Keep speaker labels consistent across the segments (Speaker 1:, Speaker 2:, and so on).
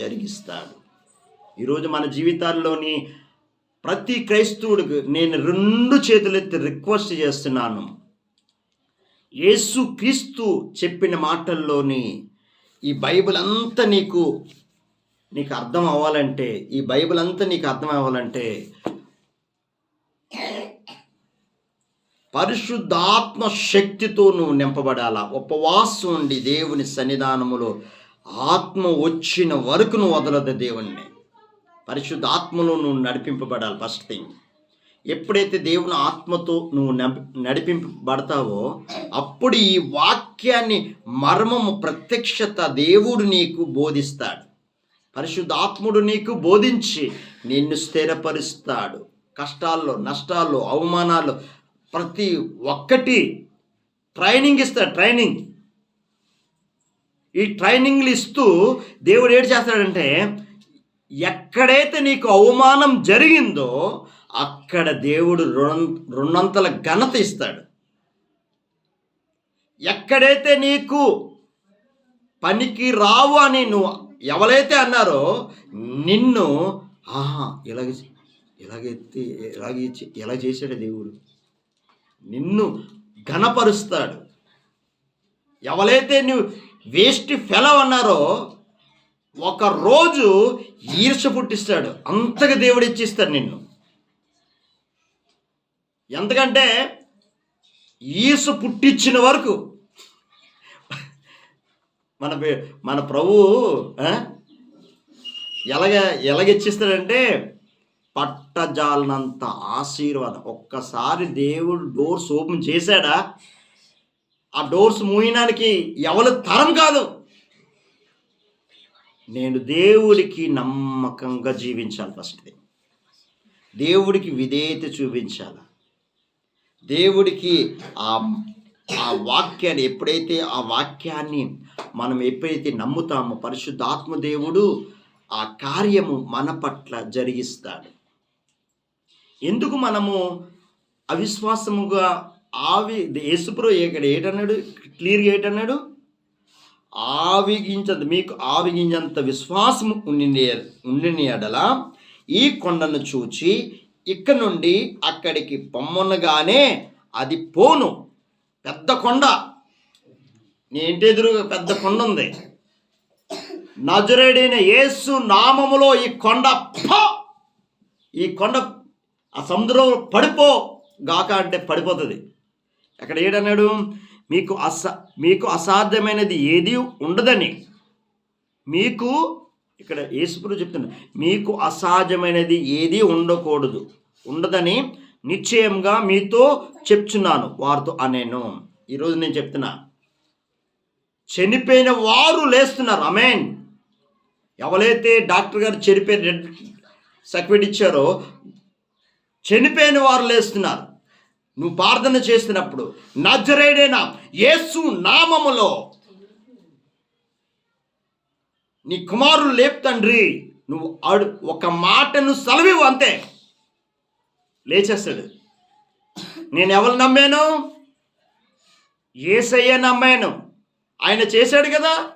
Speaker 1: జరిగిస్తాడు. ఈరోజు మన జీవితాల్లోని ప్రతి క్రైస్తవుడికి నేను రెండు చేతులెత్తి రిక్వెస్ట్ చేస్తున్నాను. యేసు క్రీస్తు చెప్పిన మాటల్లోని ఈ బైబిల్ అంతా నీకు నీకు అర్థం అవ్వాలంటే ఈ బైబిల్ అంతా నీకు అర్థం అవ్వాలంటే పరిశుద్ధాత్మ శక్తితో నువ్వు నింపబడాలా? ఉపవాసం ఉండి దేవుని సన్నిధానములో ఆత్మ వచ్చిన వరకు నువ్వు వదలదు దేవుణ్ణి. పరిశుద్ధాత్మలో నువ్వు నడిపింపబడాలి ఫస్ట్ థింగ్. ఎప్పుడైతే దేవుని ఆత్మతో నువ్వు నడిపింపబడతావో అప్పుడు ఈ వాక్యాన్ని మర్మము ప్రత్యక్షత దేవుడు నీకు బోధిస్తాడు. పరిశుద్ధాత్ముడు నీకు బోధించి నిన్ను స్థిరపరుస్తాడు. కష్టాల్లో నష్టాల్లో అవమానాల్లో ప్రతి ఒక్కటి ట్రైనింగ్ ఇస్తాడు ట్రైనింగ్. ఈ ట్రైనింగ్లు ఇస్తూ దేవుడు ఏడు చేస్తాడంటే ఎక్కడైతే నీకు అవమానం జరిగిందో అక్కడ దేవుడు రుణ రుణంతల ఘనత ఇస్తాడు. ఎక్కడైతే నీకు పనికి రావు అని నువ్వు ఎవరైతే అన్నారో నిన్ను ఆహా ఇలాగ ఇలాగైతే ఇలాగే ఇలా చేశాడు దేవుడు. నిన్ను ఘనపరుస్తాడు. ఎవరైతే నువ్వు వేస్ట్ ఫెలో అన్నారో ఒక రోజు ఈర్ష పుట్టిస్తాడు. అంతగా దేవుడు ఇచ్చిస్తాడు నిన్ను. ఎందుకంటే ఈర్ష పుట్టించిన వరకు మన పే- మన ప్రభు ఆ, ఎలాగ ఎలాగిచ్చిస్తాడంటే పట్టజాలనంత ఆశీర్వాదం. ఒక్కసారి దేవుడు డోర్స్ ఓపెన్ చేశాడా ఆ డోర్స్ మూయడానికి ఎవరి తరం కాదు. నేను దేవుడికి నమ్మకంగా జీవించాలి ఫస్ట్ దేవుడికి విధేయత చూపించాలి. దేవుడికి ఆ ఆ వాక్యాన్ని ఎప్పుడైతే ఆ వాక్యాన్ని మనం ఎప్పుడైతే నమ్ముతామో పరిశుద్ధాత్మ దేవుడు ఆ కార్యము మన పట్ల జరిగిస్తాడు. ఎందుకు మనము అవిశ్వాసముగా ఆవి యేసుప్రో ఇక్కడ ఏటన్నాడు? క్లియర్గా ఏటన్నాడు? ఆవిగించంత మీకు ఆవిగించంత విశ్వాసం ఉండి ఉండిన ఎడల ఈ కొండను చూచి ఇక్కడ నుండి అక్కడికి పొమ్మనగానే అది పోను. పెద్ద కొండ. నీ ఇంటి ఎదురుగా పెద్ద కొండ ఉంది. నజరేడైన యేసు నామములో ఈ కొండ ఈ కొండ ఆ సముద్రంలో పడిపో. గాక అంటే పడిపోతుంది. అక్కడ ఏడన్నాడు? మీకు అస మీకు అసాధ్యమైనది ఏది ఉండదని. మీకు ఇక్కడ యేసుప్రభు చెప్తున్నా మీకు అసాధ్యమైనది ఏది ఉండకూడదు. ఉండదని నిశ్చయంగా మీతో చెప్తున్నాను వారితో అనేను. ఈరోజు నేను చెప్తున్నా చనిపోయిన వారు లేస్తున్నారు అమేన్ ఎవరైతే డాక్టర్ గారు చనిపోయిన రెడ్ సర్టిఫికేట్ ఇచ్చారో చనిపోయిన వారు లేస్తున్నారు. నువ్వు ప్రార్థన చేస్తున్నప్పుడు నజరేడైన యేసు నామములో నీ కుమారులు లేపు తండ్రి. నువ్వు అడు ఒక మాటను సెలవివు అంతే. లేచేస్తాడు. నేను ఎవరు నమ్మాను? ఏసయ్య నమ్మాను. ఆయన చేశాడు కదా?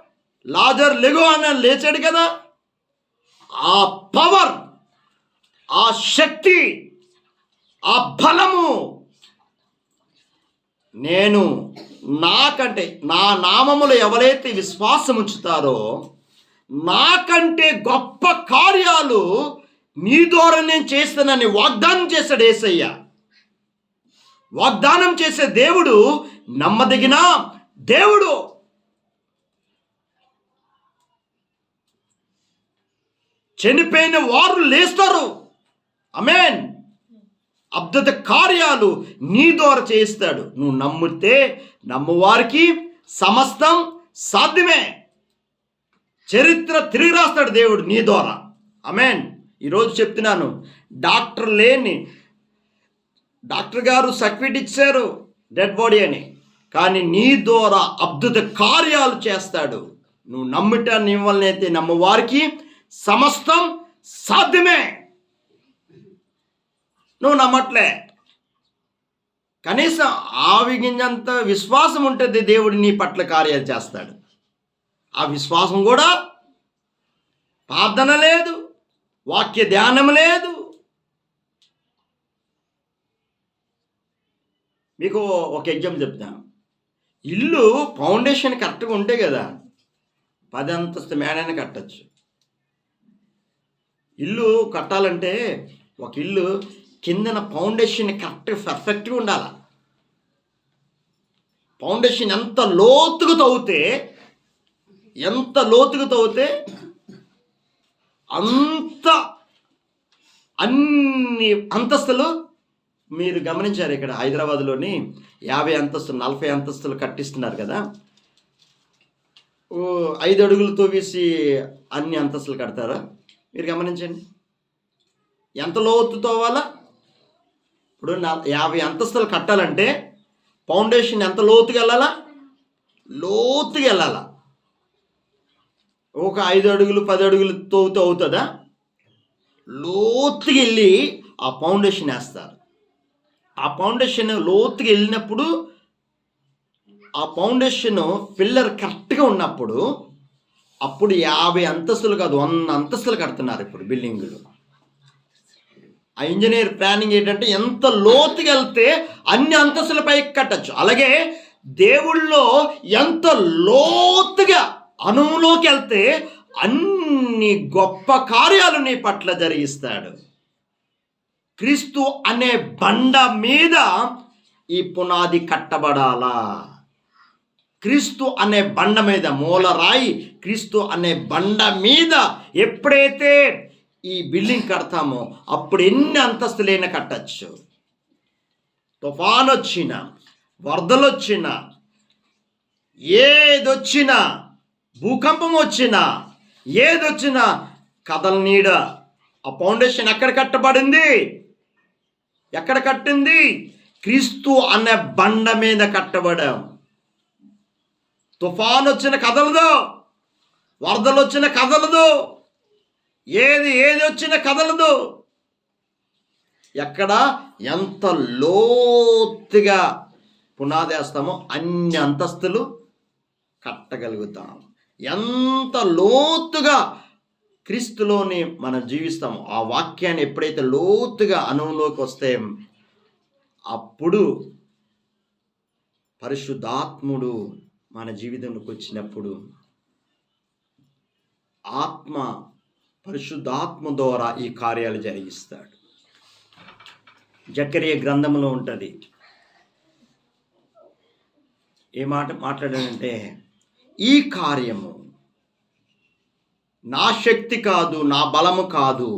Speaker 1: లాజర్ లెగో అన్న లేచాడు కదా? ఆ పవర్ ఆ శక్తి ఆ బలము నేను నాకంటే నా నామములు ఎవరైతే విశ్వాసం ఉంచుతారో నాకంటే గొప్ప కార్యాలు నీ ద్వారా నేను చేస్తానని వాగ్దానం చేశాడు ఏసయ్య. వాగ్దానం చేసే దేవుడు నమ్మదగిన దేవుడు. చనిపోయిన వారు లేస్తారు. అమేన్ అద్భుత కార్యాలు నీ ద్వారా చేయిస్తాడు. నువ్వు నమ్మితే నమ్మవారికి సమస్తం సాధ్యమే. చరిత్ర తిరిగి రాస్తాడు దేవుడు నీ ద్వారా. అమెన్ ఈరోజు చెప్తున్నాను డాక్టర్ లేని డాక్టర్ గారు సర్టిఫికేట్ ఇచ్చారు డెడ్ బాడీ అని. కానీ నీ ద్వారా అద్భుత కార్యాలు చేస్తాడు. నువ్వు నమ్మిట నీ వల్లనైతే నమ్మవారికి సమస్తం సాధ్యమే. నువ్వు నమ్మట్లే. కనీసం ఆవిగింజంత విశ్వాసం ఉంటుంది దేవుడు నీ పట్ల కార్యాలు చేస్తాడు. ఆ విశ్వాసం కూడా ప్రార్థన లేదు వాక్య ధ్యానం లేదు. మీకు ఒక ఎగ్జాంపుల్ చెప్తాను ఇల్లు ఫౌండేషన్ కరెక్ట్గా ఉంటే కదా పది అంతస్తు మేడైనా కట్టచ్చు. ఇల్లు కట్టాలంటే ఒక ఇల్లు కిందన ఫౌండేషన్ కరెక్ట్ పర్ఫెక్ట్గా ఉండాలి? ఫౌండేషన్ ఎంత లోతుగా తవ్వుతే ఎంత లోతుగా తవ్వుతే అంత అన్ని అంతస్తులు మీరు గమనించారు ఇక్కడ హైదరాబాద్లోని యాభై అంతస్తులు నలభై అంతస్తులు కట్టిస్తున్నారు కదా? ఓ, ఐదు అడుగులు వేసి అన్ని అంతస్తులు కడతారా? మీరు గమనించండి. ఎంత లోతు తోవాలా ఇప్పుడు నా యాభై అంతస్తులు కట్టాలంటే ఫౌండేషన్ ఎంత లోతుగా వెళ్ళాలా? లోతుగా వెళ్ళాలా? ఒక ఐదు అడుగులు పది అడుగులు తోగుతూ అవుతుందా? లోతుగా వెళ్ళి ఆ ఫౌండేషన్ వేస్తారు. ఆ ఫౌండేషన్ లోతుగా వెళ్ళినప్పుడు ఆ ఫౌండేషన్ పిల్లర్ కరెక్ట్గా ఉన్నప్పుడు అప్పుడు యాభై అంతస్తులు కాదు వంద అంతస్తులు కడుతున్నారు ఇప్పుడు బిల్డింగులు. ఆ ఇంజనీర్ ప్లానింగ్ ఏంటంటే ఎంత లోతుగా వెళ్తే అన్ని అంతస్తులపై కట్టచ్చు. అలాగే దేవుళ్ళో ఎంత లోతుగా అనువులోకి వెళ్తే అన్ని గొప్ప కార్యాలు నీ పట్ల జరిగిస్తాడు. క్రీస్తు అనే బండ మీద ఈ పునాది కట్టబడాలా? క్రీస్తు అనే బండ మీద మూలరాయి క్రీస్తు అనే బండ మీద ఎప్పుడైతే ఈ బిల్డింగ్ కడతామో అప్పుడు ఎన్ని అంతస్తులైనా కట్టచ్చు. తుఫాన్ వచ్చినా వరదలు వచ్చినా ఏదొచ్చినా భూకంపం వచ్చినా ఏదొచ్చినా కథల నీడ. ఆ ఫౌండేషన్ ఎక్కడ కట్టబడింది? ఎక్కడ కట్టింది? క్రీస్తు అనే బండ మీద కట్టబడాం తుఫాన్ వచ్చిన కదలదు వరదలు వచ్చిన కదలదు. ఏది ఏది వచ్చిన కదలదు. ఎక్కడ ఎంత లోతుగా పునాది వేస్తామో అన్ని అంతస్తులు కట్టగలుగుతాం. ఎంత లోతుగా క్రీస్తులోని మనం జీవిస్తామో ఆ వాక్యాన్ని ఎప్పుడైతే లోతుగా అనువులోకి వస్తే అప్పుడు పరిశుద్ధాత్ముడు మన జీవితంలోకి వచ్చినప్పుడు ఆత్మ పరిశుద్ధాత్మ ద్వారా ఈ కార్యాలు జరిగిస్తాడు. జకరియ గ్రంథంలో ఉంటుంది. ఏ మాట మాట్లాడాడంటే ఈ కార్యము నా శక్తి కాదు నా బలము కాదు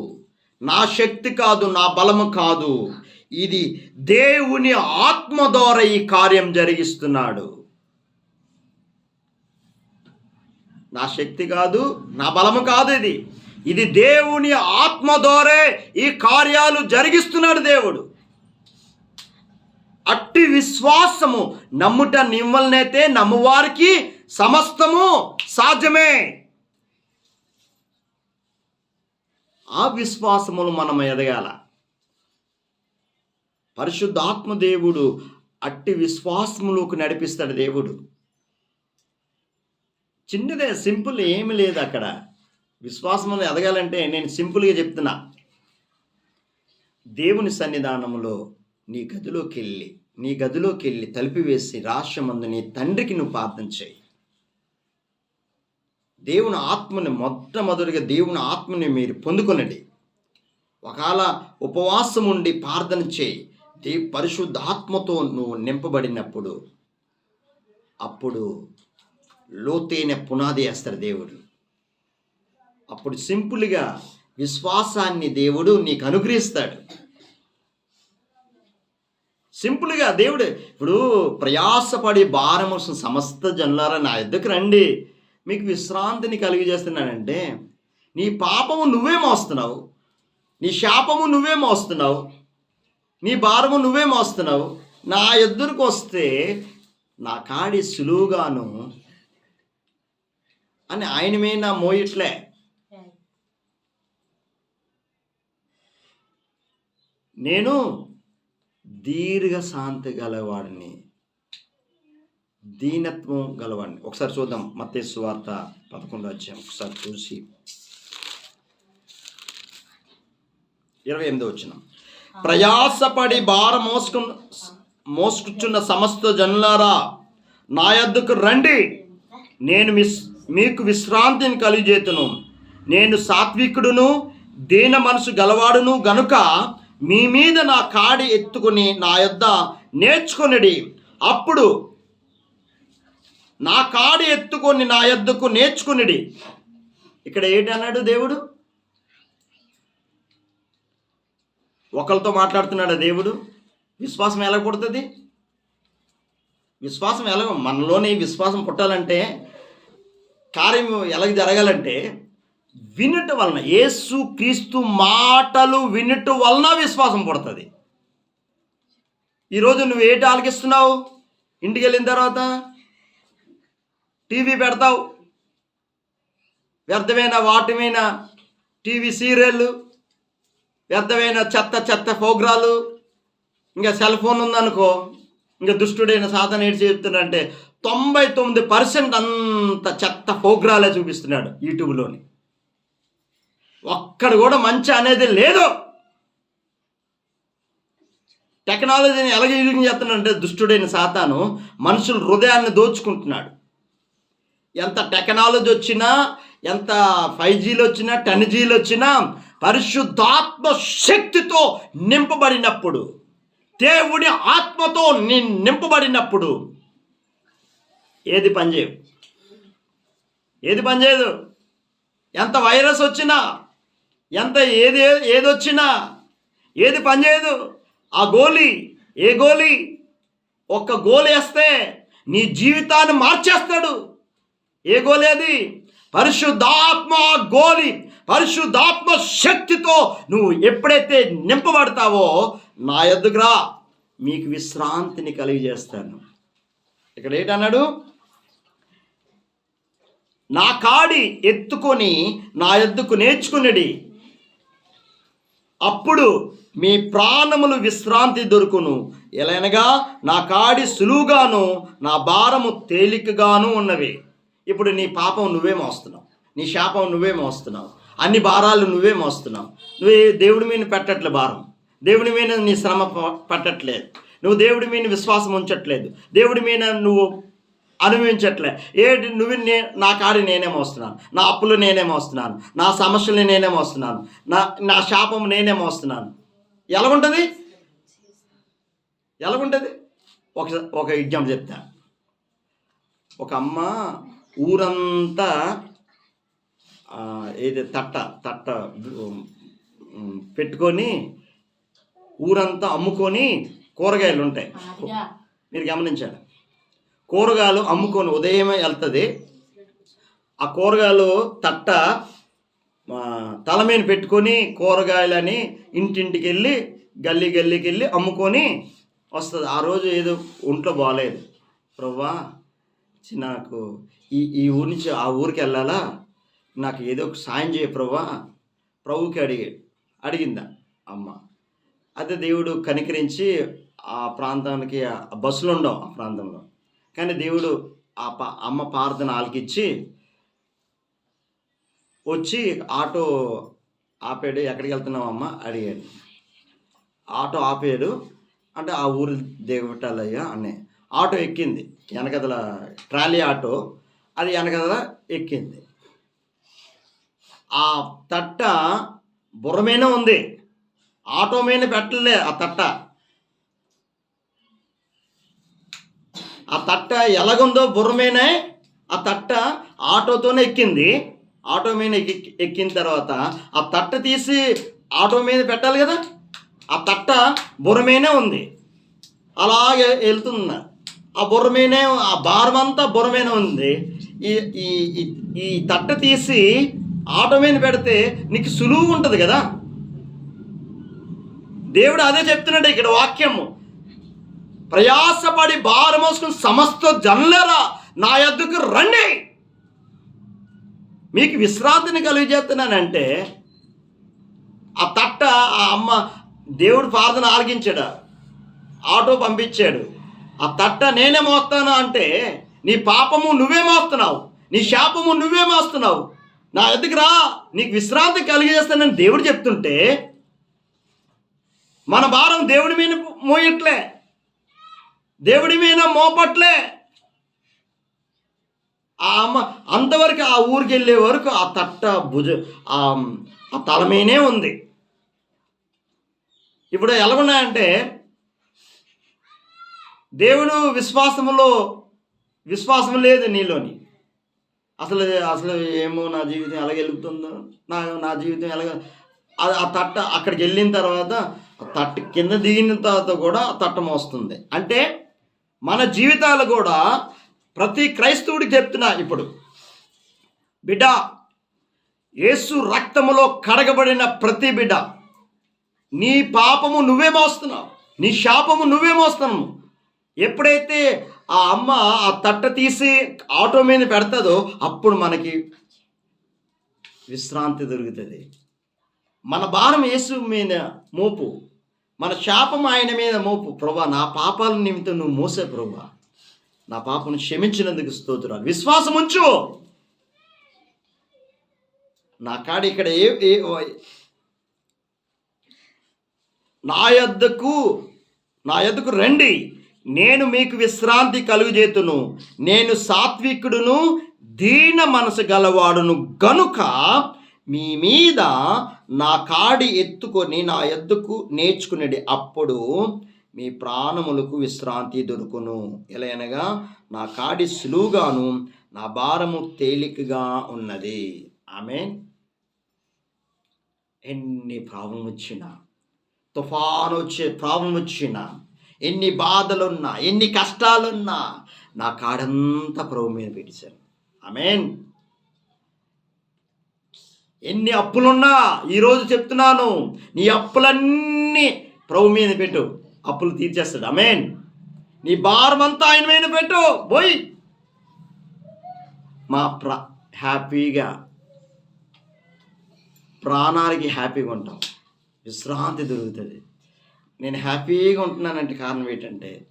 Speaker 1: నా శక్తి కాదు నా బలము కాదు. ఇది దేవుని ఆత్మ ద్వారా ఈ కార్యం జరిగిస్తున్నాడు. నా శక్తి కాదు నా బలము కాదు ఇది. ఇది దేవుని ఆత్మ ద్వారే ఈ కార్యాలు జరిగిస్తున్నాడు దేవుడు. అట్టి విశ్వాసము నమ్ముట నిమ్మల్నైతే నమ్మువారికి సమస్తము సాధ్యమే. ఆ విశ్వాసములు మనం ఎదగాల. పరిశుద్ధాత్మ దేవుడు అట్టి విశ్వాసములోకి నడిపిస్తాడు దేవుడు. చిన్నదే సింపుల్ ఏమి లేదు అక్కడ. విశ్వాసంలో ఎదగాలంటే నేను సింపుల్గా చెప్తున్నా. దేవుని సన్నిధానములో నీ గదిలోకి వెళ్ళి నీ గదిలోకి వెళ్ళి తలిపివేసి రాష్ట్రమందు నీ తండ్రికి నువ్వు ప్రార్థన చేయి. దేవుని ఆత్మని మొట్టమొదటిగా దేవుని ఆత్మని మీరు పొందుకొనండి. ఒకవేళ ఉపవాసం ఉండి ప్రార్థన చేయి. దే పరిశుద్ధ ఆత్మతో నువ్వు నింపబడినప్పుడు అప్పుడు లోతైన పునాది వేస్తారు దేవుడు. అప్పుడు సింపుల్గా విశ్వాసాన్ని దేవుడు నీకు అనుగ్రహిస్తాడు. సింపుల్గా దేవుడు ఇప్పుడు ప్రయాసపడి భారం వస్తున్న సమస్త జనులారా నా ఎద్దకు రండి. మీకు విశ్రాంతిని కలిగజేస్తున్నానంటే నీ పాపము నువ్వే మోస్తున్నావు. నీ శాపము నువ్వే మోస్తున్నావు. నీ భారము నువ్వే మోస్తున్నావు. నా ఎదురుకు వస్తే నా కాడి సులువుగాను అని ఆయన మీద నా మోయట్లే. నేను దీర్ఘ శాంతి గలవాడిని. దీనత్వం గలవాడిని. ఒకసారి చూద్దాం మత్తేసు వార్త పదకొండు వచ్చాం ఒకసారి చూసి. ఇరవై ఎనిమిది వచ్చిన ప్రయాసపడి భారం మోసుకు మోసుకుచున్న సమస్త జనులారా నా యొద్దకు రండి. నేను మిస్ మీకు విశ్రాంతిని కలిగజేతును. నేను సాత్వికుడును దీన మనసు గలవాడును గనుక మీ మీద నా కాడి ఎత్తుకుని నా యొద్ద నేర్చుకొనిడి. అప్పుడు నా కాడి ఎత్తుకొని నా యొద్దకు నేర్చుకునిడి. ఇక్కడ ఏంటన్నాడు దేవుడు? ఒకరితో మాట్లాడుతున్నాడు దేవుడు? విశ్వాసం ఎలా పుడుతుంది? విశ్వాసం ఎలా మనలోని విశ్వాసం పుట్టాలంటే కార్యం ఎలాగ జరగాలంటే వినుట వలన యేసు క్రీస్తు మాటలు వినుట వలన విశ్వాసం పుడుతుంది. ఈరోజు నువ్వు ఏటి ఆలకిస్తున్నావు ఇంటికి వెళ్ళిన తర్వాత టీవీ పెడతావు. వ్యర్థమైన వాటిమైన టీవీ సీరియళ్ళు వ్యర్థమైన చెత్త చెత్త ప్రోగ్రాలు ఇంకా సెల్ ఫోన్ ఉందనుకో ఇంకా దుష్టుడైన సాధన ఏంటి చెప్తున్నాడంటే తొంభై తొమ్మిది పర్సెంట్ అంత చెత్త ప్రోగ్రాలే చూపిస్తున్నాడు యూట్యూబ్లోని. ఒక్కడ కూడా మంచి అనేది లేదు. టెక్నాలజీని ఎలాగ యూజ్ చేస్తున్నాడంటే దుష్టుడైన సాతాను మనుషుల హృదయాన్ని దోచుకుంటున్నాడు. ఎంత టెక్నాలజీ వచ్చినా ఎంత ఫైవ్ జీలు వచ్చినా టెన్ జీలు వచ్చినా పరిశుద్ధాత్మ శక్తితో నింపబడినప్పుడు దేవుడి ఆత్మతో ని నింపబడినప్పుడు ఏది పనిచేయవు ఏది పనిచేయదు? ఎంత వైరస్ వచ్చినా ఎంత ఏది ఏది వచ్చినా ఏది పనిచేయదు. ఆ గోలి ఏ గోలి ఒక్క గోలు వేస్తే నీ జీవితాన్ని మార్చేస్తాడు. ఏ గోలి అది? పరిశుద్ధాత్మ గోలి పరిశుద్ధాత్మ శక్తితో నువ్వు ఎప్పుడైతే నింపబడతావో నా ఎదుగురా మీకు విశ్రాంతిని కలిగజేస్తాను. ఇక్కడ ఏంటన్నాడు నా కాడి ఎత్తుకొని నా ఎద్దుకు నేర్చుకున్నది అప్పుడు మీ ప్రాణములు విశ్రాంతి దొరుకును. ఎలానగా నా కాడి సులువుగాను నా భారము తేలికగాను ఉన్నవి. ఇప్పుడు నీ పాపం నువ్వే మోస్తున్నావు. నీ శాపం నువ్వే మోస్తున్నావు. అన్ని భారాలు నువ్వే మోస్తున్నావు. నువ్వే దేవుడి మీద పెట్టట్లే భారం. దేవుడి మీద నీ శ్రమ పట్టట్లేదు. నువ్వు దేవుడి మీద విశ్వాసం ఉంచట్లేదు. దేవుడి మీద నువ్వు అనుభవించట్లే. ఏంటి నువ్వు నే నా కాడి నేనే మోస్తున్నాను. నా అప్పులు నేనే మోస్తున్నాను. నా సమస్యలు నేనే మోస్తున్నాను. నా నా శాపం నేనే మోస్తున్నాను. ఎలాగుంటుంది? ఎలాగుంటుంది? ఒక ఒక ఎగ్జాంపుల్ చెప్తా. ఒక అమ్మ ఊరంతా ఏది తట్ట తట్ట పెట్టుకొని ఊరంతా అమ్ముకొని కూరగాయలు ఉంటాయి మీరు గమనించాలి. కూరగాయలు అమ్ముకొని ఉదయమే వెళ్తుంది. ఆ కూరగాయలు తట్ట తల మీద పెట్టుకొని కూరగాయలని ఇంటింటికి వెళ్ళి గల్లీ గల్లీకి వెళ్ళి అమ్ముకొని వస్తుంది. ఆ రోజు ఏదో ఒంట్లో బాగాలేదు ప్రవ్వా చి నాకు ఈ ఈ ఊరి నుంచి ఆ ఊరికి వెళ్ళాలా? నాకు ఏదో ఒక సాయం చేయ ప్రవ్వా. ప్రభుకి అడిగి అడిగిందా అమ్మ. అదే దేవుడు కనికరించి ఆ ప్రాంతానికి ఆ బస్సులు ఉండవు ఆ ప్రాంతంలో. కానీ దేవుడు ఆ ప అమ్మ ప్రార్థన ఆలకిచ్చి వచ్చి ఆటో ఆపాడు. ఎక్కడికి వెళ్తున్నావు అమ్మ? అడిగాడు. ఆటో ఆపాడు. అంటే ఆ ఊరు దిగబెట్టాలయ్యా అనే. ఆటో ఎక్కింది. వెనకదల ట్రాలీ ఆటో. అది వెనకదల ఎక్కింది. ఆ తట్ట బుర్ర మీద ఉంది. ఆటో మీద పెట్టలే ఆ తట్ట. ఆ తట్ట ఎలాగుందో బుర్రమేనే ఆ తట్ట ఆటోతోనే ఎక్కింది. ఆటో మీద ఎక్కి ఎక్కిన తర్వాత ఆ తట్ట తీసి ఆటో మీద పెట్టాలి కదా? ఆ తట్ట బుర్రమేనే ఉంది. అలాగే వెళ్తుంది ఆ బుర్రమీనే ఆ భారం అంతా బుర్ర ఉంది. ఈ ఈ ఈ- ఈ తట్ట తీసి ఆటో మీద పెడితే నీకు సులువు ఉంటుంది కదా? దేవుడు అదే చెప్తున్నాడు ఇక్కడ వాక్యము. ప్రయాసపడి భారం మోసుకుని సమస్త జనులరా నా యొద్దకు రండి. మీకు విశ్రాంతిని కలిగజేస్తున్నానంటే ఆ తట్ట ఆ అమ్మ దేవుడు ప్రార్థన ఆలగించాడు ఆటో పంపించాడు. ఆ తట్ట నేనే మోస్తాను అంటే నీ పాపము నువ్వే మోస్తున్నావు. నీ శాపము నువ్వే మోస్తున్నావు. నా ఎదుకు రా నీకు విశ్రాంతి కలిగజేస్తానని దేవుడు చెప్తుంటే మన భారం దేవుడి మీద మోయట్లే. దేవుడి మీద మోపట్లే. ఆ అమ్మ అంతవరకు ఆ ఊరికి వెళ్ళే వరకు ఆ తట్ట భుజ ఆ తల మీనే ఉంది. ఇప్పుడు ఎలా ఉన్నాయంటే దేవుడు విశ్వాసములో విశ్వాసం లేదు నీలోని. అసలు అసలు ఏమో నా జీవితం ఎలా వెలుగుతుందో నా నా జీవితం ఎలాగ ఆ- ఆ తట్ట అక్కడికి వెళ్ళిన తర్వాత ఆ తట్ట కింద దిగిన తర్వాత కూడా ఆ తట్ట మోస్తుంది. అంటే మన జీవితాలు కూడా ప్రతి క్రైస్తవుడికి చెప్తున్నా ఇప్పుడు. బిడ్డ యేసు రక్తములో కడగబడిన ప్రతి బిడ్డ నీ పాపము నువ్వే మోస్తున్నావు నీ శాపము నువ్వే మోస్తున్నావు. ఎప్పుడైతే ఆ అమ్మ ఆ తట్ట తీసి ఆటో మీద పెడతాదో అప్పుడు మనకి విశ్రాంతి దొరుకుతుంది. మన భారం యేసు మీద మోపు. మన శాపం ఆయన మీద మోపు. ప్రభా నా పాపాల నిమిత్తం నువ్వు మోసే ప్రభా. నా పాపను క్షమించినందుకు స్తోత్రాలు. విశ్వాసం ఉంచు. నా కాడ ఇక్కడ ఏ ఏ నా యొద్దకు నా యొద్దకు రండి. నేను మీకు విశ్రాంతి కలుగజేతును. నేను సాత్వికుడును దీన మనసు గలవాడును. గనుక మీ మీద నా కాడి ఎత్తుకొని నా ఎద్దుకు నేర్చుకునేది అప్పుడు మీ ప్రాణములకు విశ్రాంతి దొరుకును. ఎలా అనగా నా కాడి సులువుగాను నా భారము తేలికగా ఉన్నది. ఆమె ఎన్ని ప్రాబ్లం వచ్చినా తుఫాను వచ్చే ప్రాబ్లం వచ్చినా ఎన్ని బాధలున్నా ఎన్ని కష్టాలున్నా నా కాడంతా ప్రభు మీద పెట్టేశాను ఆమెన్. ఎన్ని అప్పులున్నా ఈరోజు చెప్తున్నాను నీ అప్పులన్నీ ప్రభు మీద పెట్టు. అప్పులు తీర్చేస్తాడు. అమేన్ నీ భారం అంతా ఆయన మీద పెట్టు. పోయి. మా ప్ర హ్యాపీగా ప్రాణాలకి హ్యాపీగా ఉంటాం. విశ్రాంతి దొరుకుతుంది. నేను హ్యాపీగా ఉంటున్నానంటే కారణం ఏంటంటే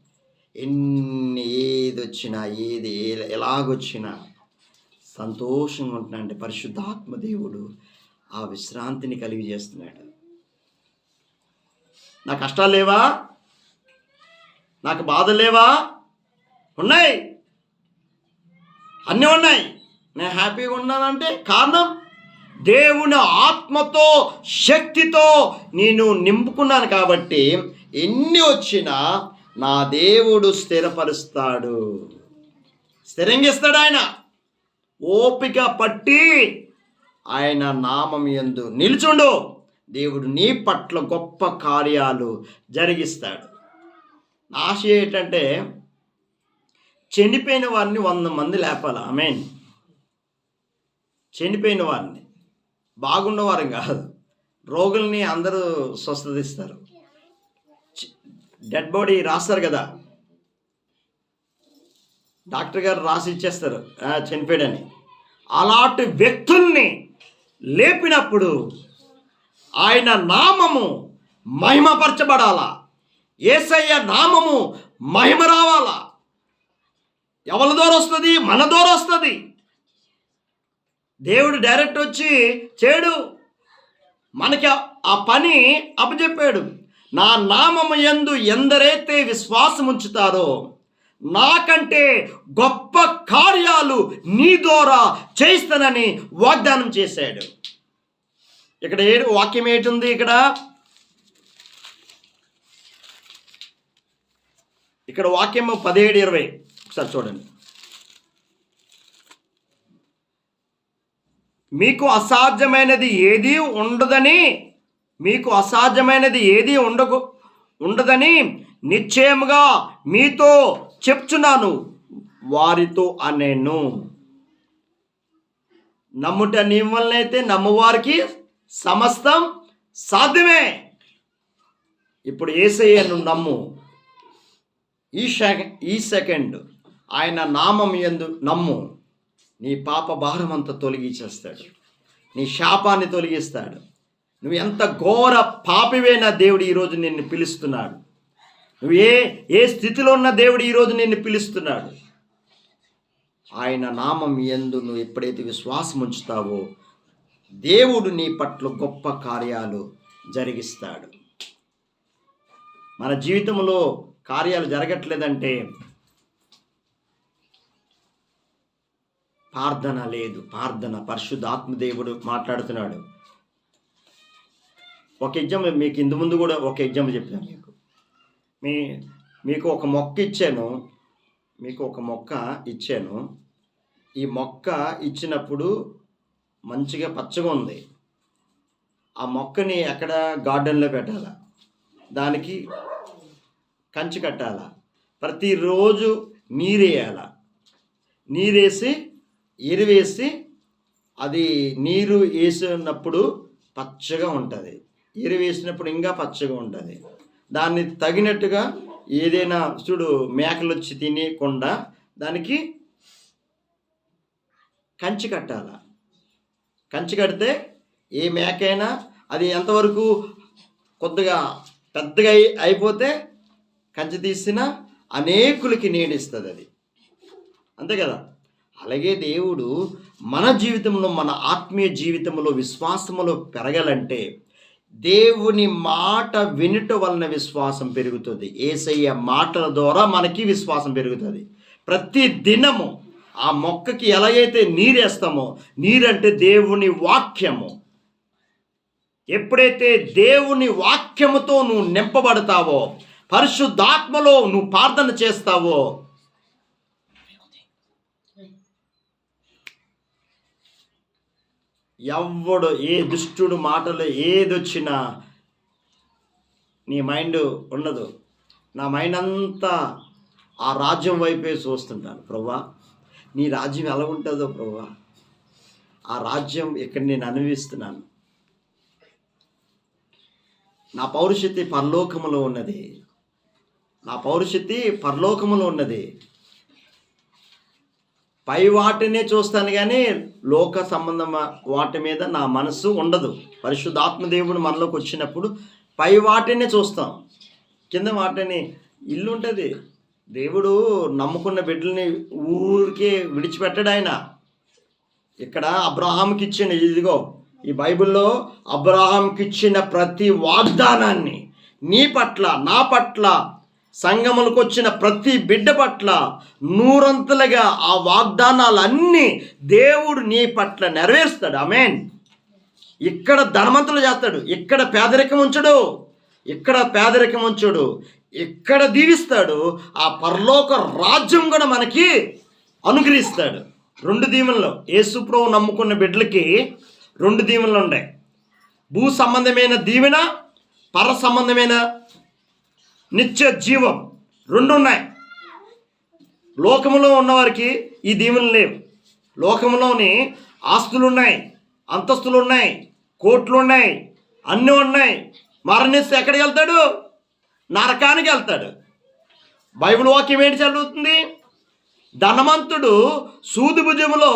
Speaker 1: ఎన్ని ఏది వచ్చినా ఏది ఎలాగొచ్చినా సంతోషంగా ఉంటున్నా అంటే పరిశుద్ధాత్మ దేవుడు ఆ విశ్రాంతిని కలిగి చేస్తున్నాడు. నా కష్టాలు లేవా? నాకు బాధ లేవా? ఉన్నాయి. అన్నీ ఉన్నాయి. నేను హ్యాపీగా ఉన్నానంటే కారణం దేవుని ఆత్మతో శక్తితో నేను నింపుకున్నాను కాబట్టి ఎన్ని వచ్చినా నా దేవుడు స్థిరపరుస్తాడు. స్థిరంగిస్తాడు ఆయన. ఓపిక పట్టి ఆయన నామం ఎందు నిలుచుండు. దేవుడు నీ పట్ల గొప్ప కార్యాలు జరిగిస్తాడు. ఆశ ఏంటంటే చనిపోయిన వారిని వంద మంది లేపాలి. ఆమె చనిపోయిన వారిని. బాగున్నవారు కాదు. రోగుల్ని అందరూ స్వస్థతిస్తారు. డెడ్ బాడీ రాస్తారు కదా. డాక్టర్ గారు రాసి ఇచ్చేస్తారు. చనిపోయాడని. అలాంటి వ్యక్తుల్ని లేపినప్పుడు ఆయన నామము మహిమపరచబడాలా? ఏసయ్య నామము మహిమ రావాలా? ఎవరి ద్వారా వస్తుంది? మన ద్వారా వస్తుంది. దేవుడు డైరెక్ట్ వచ్చి చేయడు మనకి ఆ- పని అప్పచెప్పాడు. నా నామము ఎందు ఎందరైతే విశ్వాసం ఉంచుతారో నాకంటే గొప్ప కార్యాలు నీ ద్వారా చేయిస్తానని వాగ్దానం చేశాడు. ఇక్కడ ఏడు వాక్యం ఏంటుంది ఇక్కడ? ఇక్కడ వాక్యం పదిహేడు ఇరవై. ఒకసారి చూడండి. మీకు అసాధ్యమైనది ఏది ఉండదని మీకు అసాధ్యమైనది ఏది ఉండకు ఉండదని నిశ్చయముగా మీతో చెప్తున్నాను వారితో అనేను. నమ్ముట నీ వలనైతే సమస్తం సాధ్యమే. ఇప్పుడు ఏసయ్యను నమ్ము. ఈ సెకండ్ ఈ సెకండ్ ఆయన నామం ఎందు నమ్ము. నీ పాప భారం అంతా తొలగించేస్తాడు నీ శాపాన్ని తొలగిస్తాడు. నువ్వు ఎంత ఘోర పాపివేనా దేవుడు ఈరోజు నిన్ను పిలుస్తున్నాడు. నువ్వు ఏ ఏ స్థితిలో ఉన్న దేవుడు ఈరోజు నిన్ను పిలుస్తున్నాడు? ఆయన నామం ఎందు నువ్వు ఎప్పుడైతే విశ్వాసం ఉంచుతావో దేవుడు నీ పట్ల గొప్ప కార్యాలు జరిగిస్తాడు. మన జీవితంలో కార్యాలు జరగట్లేదంటే ప్రార్థన లేదు ప్రార్థన. పరిశుద్ధాత్మదేవుడు మాట్లాడుతున్నాడు. ఒక ఎగ్జామ్ మీకు ఇందు ముందు కూడా ఒక ఎగ్జామ్ చెప్పాను మీకు. మీ మీకు ఒక మొక్క ఇచ్చాను. మీకు ఒక మొక్క ఇచ్చాను. ఈ మొక్క ఇచ్చినప్పుడు మంచిగా పచ్చగా ఉంది. ఆ మొక్కని ఎక్కడ గార్డెన్లో పెట్టాలా? దానికి కంచి కట్టాలా? ప్రతిరోజు నీరేయాల? నీరేసి ఎరువేసి అది నీరు వేసినప్పుడు పచ్చగా ఉంటుంది. ఎరువేసినప్పుడు ఇంకా పచ్చగా ఉంటుంది. దాన్ని తగినట్టుగా ఏదైనా చూడు మేకలు వచ్చి తినకుండా దానికి కంచి కట్టాల. కంచి కడితే ఏ మేకైనా అది ఎంతవరకు కొద్దిగా పెద్దగా అయి అయిపోతే కంచి తీసిన అనేకులకి నీడిస్తుంది అది. అంతే కదా? అలాగే దేవుడు మన జీవితంలో మన ఆత్మీయ జీవితంలో విశ్వాసములో పెరగాలంటే దేవుని మాట వినుట వలన విశ్వాసం పెరుగుతుంది. ఏసయ్య మాటల ద్వారా మనకి విశ్వాసం పెరుగుతుంది. ప్రతి దినము ఆ మొక్కకి ఎలా అయితే నీరేస్తామో నీరంటే దేవుని వాక్యము. ఎప్పుడైతే దేవుని వాక్యముతో నువ్వు నింపబడతావో పరిశుద్ధాత్మలో నువ్వు ప్రార్థన చేస్తావో ఎవడు ఏ దుష్టుడు మాటలు ఏదొచ్చినా నీ మైండ్ ఉండదు. నా మైండ్ అంతా ఆ రాజ్యం వైపే చూస్తుంటాను ప్రభా నీ రాజ్యం ఎలా ఉంటుందో ప్రభా ఆ రాజ్యం ఇక్కడ నేను అనుభవిస్తున్నాను. నా పౌరుషత్తి పరలోకములో ఉన్నది. నా పౌరుషత్తి పరలోకములో ఉన్నది. పై వాటినే చూస్తాను కానీ లోక సంబంధం వాటి మీద నా మనసు ఉండదు. పరిశుద్ధాత్మదేవుడు మనలోకి వచ్చినప్పుడు పై వాటినే చూస్తాం. కింద వాటిని ఇల్లు ఉంటుంది. దేవుడు నమ్ముకున్న బిడ్డల్ని ఊరికే విడిచిపెట్టడు ఆయన. ఇక్కడ అబ్రహాంకి ఇచ్చిన ఇదిగో ఈ బైబిల్లో అబ్రహాంకి ఇచ్చిన ప్రతి వాగ్దానాన్ని నీ పట్ల నా పట్ల సంగములకు వచ్చిన ప్రతి బిడ్డ పట్ల నూరంతలుగా ఆ వాగ్దానాలన్నీ దేవుడు నీ పట్ల నెరవేరుస్తాడు. అమేన్ ఇక్కడ ధనవంతులు చేస్తాడు. ఇక్కడ పేదరికం ఉంచడు. ఇక్కడ పేదరికం ఉంచడు. ఇక్కడ దీవిస్తాడు. ఆ పరలోక రాజ్యం కూడా మనకి అనుగ్రహిస్తాడు. రెండు దీవెనలు. యేసుప్రభు నమ్ముకున్న బిడ్డలకి రెండు దీవెనలు ఉన్నాయి భూ సంబంధమైన దీవెన పర సంబంధమైన నిత్య జీవం రెండు ఉన్నాయి. లోకములో ఉన్నవారికి ఈ దీవులు లేవు. లోకములోని ఆస్తులు ఉన్నాయి అంతస్తులు ఉన్నాయి కోట్లు ఉన్నాయి అన్నీ ఉన్నాయి. మరణిస్తే ఎక్కడికి వెళ్తాడు? నరకానికి వెళ్తాడు. బైబిల్ వాక్యం ఏంటి చదువుతుంది? ధనవంతుడు సూది భుజములో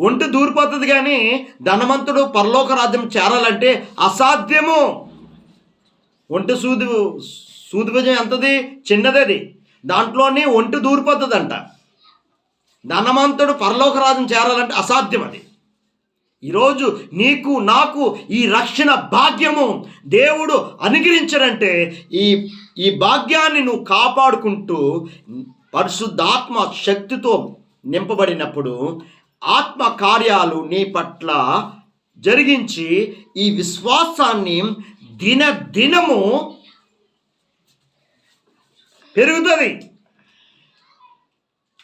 Speaker 1: ఒంటి దూరిపోతుంది కానీ ధనవంతుడు పరలోక రాజ్యం చేరాలంటే అసాధ్యము. ఒంటి సూది సూదిభుజం ఎంతది? చిన్నది అది దాంట్లోనే ఒంటి దూరిపోతుందంట. ధనవంతుడు పరలోక చేరాలంటే అసాధ్యం అది ఈరోజు నీకు నాకు ఈ రక్షణ భాగ్యము దేవుడు అనుగ్రహించడంటే ఈ ఈ భాగ్యాన్ని నువ్వు కాపాడుకుంటూ పరిశుద్ధాత్మ శక్తితో నింపబడినప్పుడు ఆత్మ కార్యాలు నీ పట్ల జరిగించి ఈ విశ్వాసాన్ని దిన దినము పెరుగుతుంది.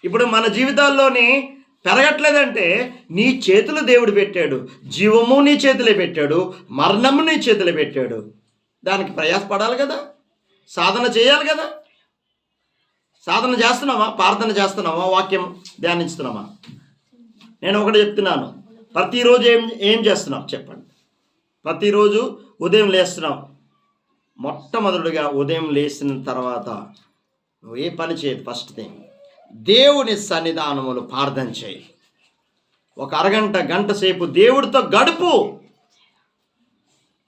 Speaker 1: ఇప్పుడు మన జీవితాల్లోని పెరగట్లేదంటే నీ చేతులు దేవుడు పెట్టాడు. జీవము నీ చేతులే పెట్టాడు. మరణము నీ చేతులే పెట్టాడు. దానికి ప్రయాసపడాలి కదా. సాధన చేయాలి కదా. సాధన చేస్తున్నామా ప్రార్థన చేస్తున్నామా వాక్యం ధ్యానిస్తున్నామా నేను ఒకటి చెప్తున్నాను. ప్రతిరోజు ఏం ఏం చేస్తున్నాం చెప్పండి. ప్రతిరోజు ఉదయం లేస్తున్నాం మొట్టమొదటిగా ఉదయం లేచిన తర్వాత నువ్వు ఏ పని చేయదు ఫస్ట్ థింగ్ దేవుని సన్నిధానములు ప్రార్థన చేయి. ఒక అరగంట గంట సేపు దేవుడితో గడుపు.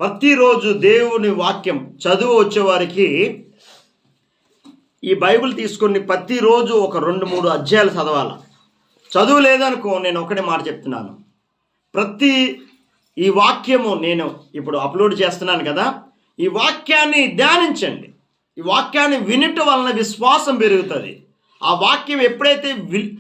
Speaker 1: ప్రతిరోజు దేవుని వాక్యం చదువు వచ్చేవారికి ఈ బైబిల్ తీసుకొని ప్రతిరోజు ఒక రెండు మూడు అధ్యాయాలు చదవాలి. చదువు లేదనుకో నేను ఒకటే మాట చెప్తున్నాను. ప్రతి ఈ వాక్యము నేను ఇప్పుడు అప్లోడ్ చేస్తున్నాను కదా ఈ వాక్యాన్ని ధ్యానించండి. ఈ వాక్యాన్ని వినటం వలన విశ్వాసం పెరుగుతుంది. ఆ వాక్యం ఎప్పుడైతే వి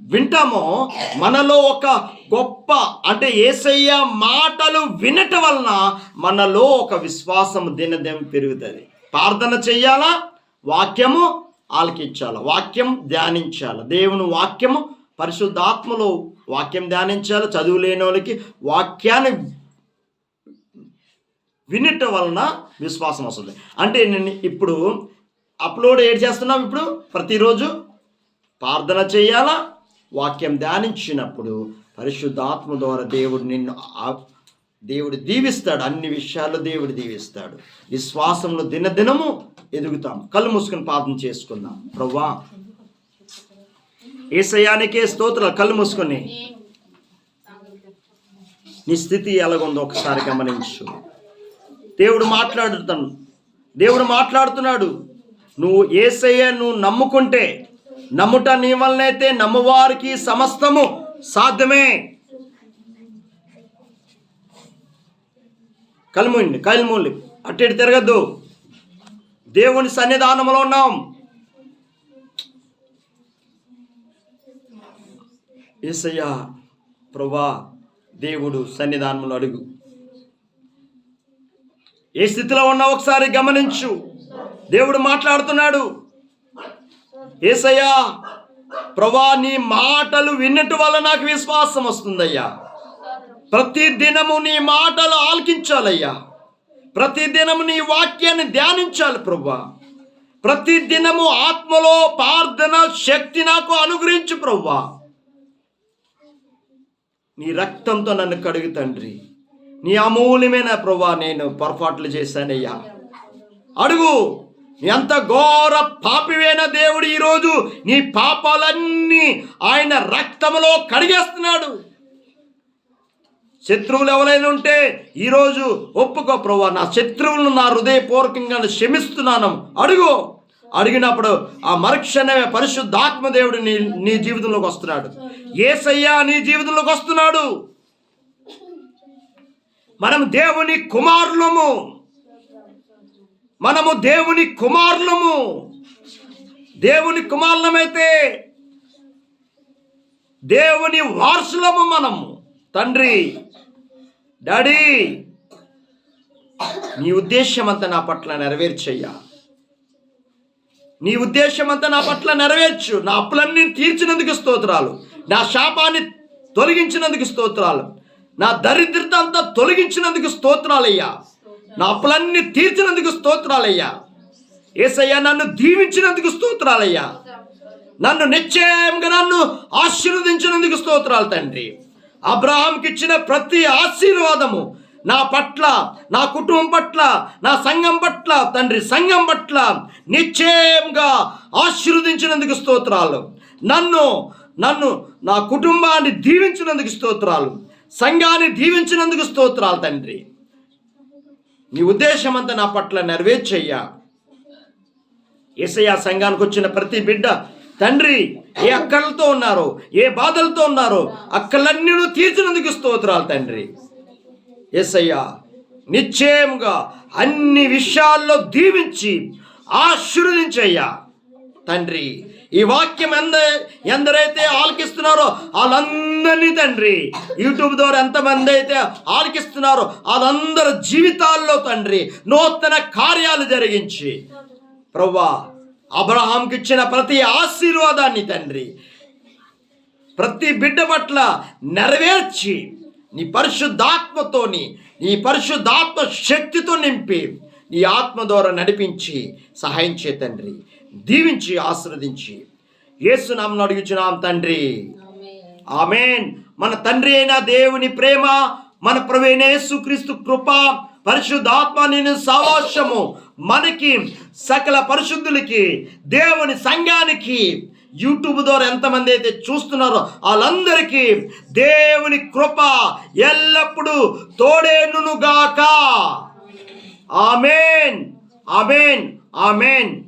Speaker 1: వింటామో మనలో ఒక గొప్ప అంటే ఏసయ్య మాటలు వినటం వలన మనలో ఒక విశ్వాసం దినదినం పెరుగుతుంది. ప్రార్థన చెయ్యాలా? వాక్యము ఆలకించాలి? వాక్యం ధ్యానించాలి? దేవుని వాక్యము పరిశుద్ధాత్మలో వాక్యం ధ్యానించాలి? చదువు లేని వాళ్ళకి వాక్యాన్ని వినటం వలన విశ్వాసం వస్తుంది. అంటే నేను ఇప్పుడు అప్లోడ్ ఏడ్ చేస్తున్నాం ఇప్పుడు? ప్రతిరోజు ప్రార్థన చేయాలా? వాక్యం ధ్యానించినప్పుడు పరిశుద్ధాత్మ ద్వారా దేవుడు నిన్ను దేవుడు దీవిస్తాడు. అన్ని విషయాల్లో దేవుడు దీవిస్తాడు. విశ్వాసంలో దినదినము ఎదుగుతాం. కళ్ళు మూసుకుని ప్రార్థన చేసుకుందాం. ప్రవ్వా ఏసయానికే స్తోత్రాలు. కళ్ళు మూసుకొని. నీ స్థితి ఎలాగుందో ఒకసారి గమనించు. దేవుడు మాట్లాడుతాను దేవుడు మాట్లాడుతున్నాడు. నువ్వు ఏసయ్య నువ్వు నమ్ముకుంటే నమ్ముట నీ వలనైతే నమ్మువారికి సమస్తము సాధ్యమే. కలుముండి కలుమూలి అటు ఇటు తిరగద్దు. దేవుని సన్నిధానంలో ఉన్నాం. ఏసయ్య ప్రభా దేవుడు సన్నిధానంలో అడుగు. ఏ స్థితిలో ఉన్నా ఒకసారి గమనించు. దేవుడు మాట్లాడుతున్నాడు. ఏసయ్యా ప్రభా నీ మాటలు విన్నట్టు వల్ల నాకు విశ్వాసం వస్తుందయ్యా. ప్రతి దినము నీ మాటలు ఆలకించాలయ్యా. ప్రతి దినము నీ వాక్యాన్ని ధ్యానించాలి ప్రభా. ప్రతి దినము ఆత్మలో ప్రార్థన శక్తి నాకు అనుగ్రహించు ప్రభా. నీ రక్తంతో నన్ను కడుగు తండ్రి. నీ అమూల్యమైన ప్రభా నేను పొరపాట్లు చేశానయ్యా. అడుగు ఎంత ఘోర పాపివైన దేవుడు ఈరోజు నీ పాపాలన్నీ ఆయన రక్తంలో కడిగేస్తున్నాడు. శత్రువులు ఎవరైనా ఉంటే ఈరోజు ఒప్పుకో ప్రభా నా శత్రువులను నా హృదయపూర్వకంగా క్షమిస్తున్నాను. అడుగు అడిగినప్పుడు ఆ మరుక్షణమే పరిశుద్ధాత్మ దేవుడు నీ నీ జీవితంలోకి వస్తున్నాడు. ఏసయ్యా నీ జీవితంలోకి వస్తున్నాడు. మనం దేవుని కుమారులము. మనము దేవుని కుమారులము. దేవుని కుమారులమైతే దేవుని వారసులము మనము. తండ్రి డాడీ నీ ఉద్దేశం అంతా నా పట్ల నెరవేర్చయ్యా. నీ ఉద్దేశం అంతా నా పట్ల నెరవేర్చు. నా అప్పులన్నీ తీర్చినందుకు స్తోత్రాలు. నా శాపాన్ని తొలగించినందుకు స్తోత్రాలు. నా దరిద్రత అంతా తొలగించినందుకు స్తోత్రాలయ్యా. నా అప్పులన్నీ తీర్చినందుకు స్తోత్రాలయ్యా. ఏసయ్యా నన్ను దీవించినందుకు స్తోత్రాలయ్యా. నన్ను నిశ్చయంగా నన్ను ఆశీర్వదించినందుకు స్తోత్రాలు తండ్రి. అబ్రహాంకి ఇచ్చిన ప్రతి ఆశీర్వాదము నా పట్ల నా కుటుంబం పట్ల నా సంఘం పట్ల తండ్రి సంఘం పట్ల నిశ్చయంగా ఆశీర్వదించినందుకు స్తోత్రాలు. నన్ను నన్ను నా కుటుంబాన్ని దీవించినందుకు స్తోత్రాలు. సంఘాన్ని దీవించినందుకు స్తోత్రాలు తండ్రి. నీ ఉద్దేశం అంతా నా పట్ల నెరవేర్చయ్యా. ఏసయ్య సంఘానికి వచ్చిన ప్రతి బిడ్డ తండ్రి ఏ అక్కలతో ఉన్నారో ఏ బాధలతో ఉన్నారో అక్కలన్నీ తీర్చినందుకు స్తోత్రాలు తండ్రి. ఏసయ్య నిశ్చయముగా అన్ని విషయాల్లో దీవించి ఆశీర్వదించయ్యా. తండ్రి ఈ వాక్యం ఎంద ఎందరైతే ఆలకిస్తున్నారో వాళ్ళందరినీ తండ్రి యూట్యూబ్ ద్వారా ఎంతమంది అయితే ఆలకిస్తున్నారో వాళ్ళందరి జీవితాల్లో తండ్రి నూతన కార్యాలు జరిగించి ప్రవ్వా అబ్రహాంకి ఇచ్చిన ప్రతి ఆశీర్వాదాన్ని తండ్రి ప్రతి బిడ్డ పట్ల నెరవేర్చి నీ పరిశుద్ధాత్మతోని నీ పరిశుద్ధాత్మ శక్తితో నింపి నీ ఆత్మ ద్వారా నడిపించి సహాయం చే తండ్రి. దీవించి ఆశీర్వదించి. యేసునామను అడుగుచున్నాం తండ్రి. ఆమెన్. మన తండ్రి అయిన దేవుని ప్రేమ మన ప్రవీణ యేసుక్రీస్తు కృప పరిశుద్ధాత్మ నేను సావాస్యము. మనకి సకల పరిశుద్ధులకి దేవుని సంఘానికి యూట్యూబ్ ద్వారా ఎంతమంది అయితే చూస్తున్నారో వాళ్ళందరికీ దేవుని కృప ఎల్లప్పుడూ తోడేనుగాక. ఆమెన్. ఆమెన్. ఆమెన్.